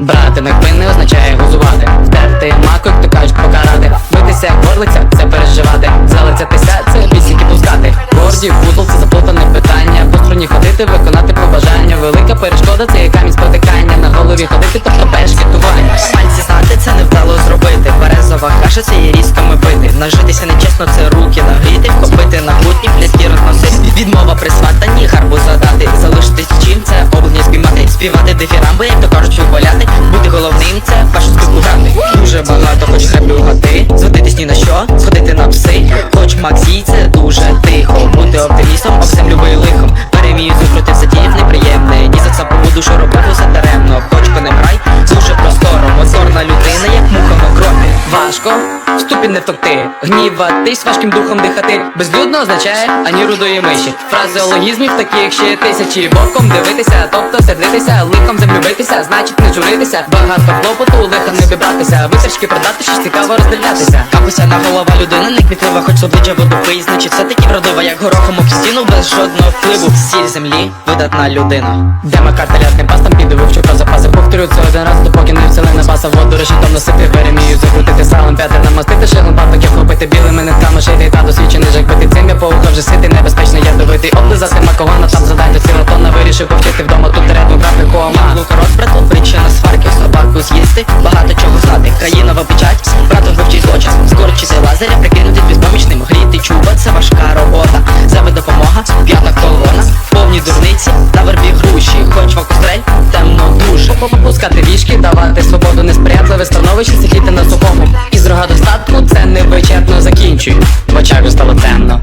Брати на накпин не означає гузувати. Втерти маку, як то кажуть, покарати. Битися, як горлиця, це переживати. Залицятися, це пісіки пускати. Горді, вузол, це заплутане питання. По ходити, виконати побажання. Велика перешкода, це є камінь спотикання. На голові ходити, тобто перешкітування Пальці знати, це не вдало зробити. Березова каша, це є різками бити. Нажитися нечесно, це руки нагріти. Вкопити на гутні, пляски розносити. Відмова при сватанні, гарбуза дифірамби, кажуть, що валяти. Бути головним це першу скрипку. Дуже багато хоч греблю гати. Зводитись ні на що, сходити на пси. Хоч Максій це дуже тихо. Бути оптимістом, об землю бий Важко, ступінь не втокти, гніватись, важким духом дихати. Безлюдно означає ані рудої миші. Фразеологізмів таких ще тисячі. Боком дивитися, тобто сердитися, лихом землю битися, значить не журитися. Багато клопоту, лиха не вибратися. Витрішки продати, щось цікаво роздивлятися. Капуся на голова людина, не квітлива, хоч обличчя водопий Значить все таки вродова, як горохом об стіну без жодного впливу Сіль землі, видатна людина Дема карта лясним пастом піду вивчу про запаси Повторю це один раз, не вселена баса Воду решетом носити, веремію закрутити салом П'яти намастити, шилом папок, як хопити білими нитками Шити та досвідчений жик бити цим я поуха вже сити Небезпечно ядовитий, облизати макогона Там задайте ціла тонна, вирішив повчити вдома. Тут рядну графіку, Лук розбрату, причина сварки, собаку з'їсти Багато чого знати, країнова печать Братом вивчить злочин, скорчити лазаря Прикинути безпомічним, гріти чуба Це важка робота, зайва допомога П'ята колона, повні дурниці На вербі груші, хоч вакустрель, темно душу Попускати несприятливе сидіти на сухому. І з рога достатку це невичерпно закінчую, В очах стало стало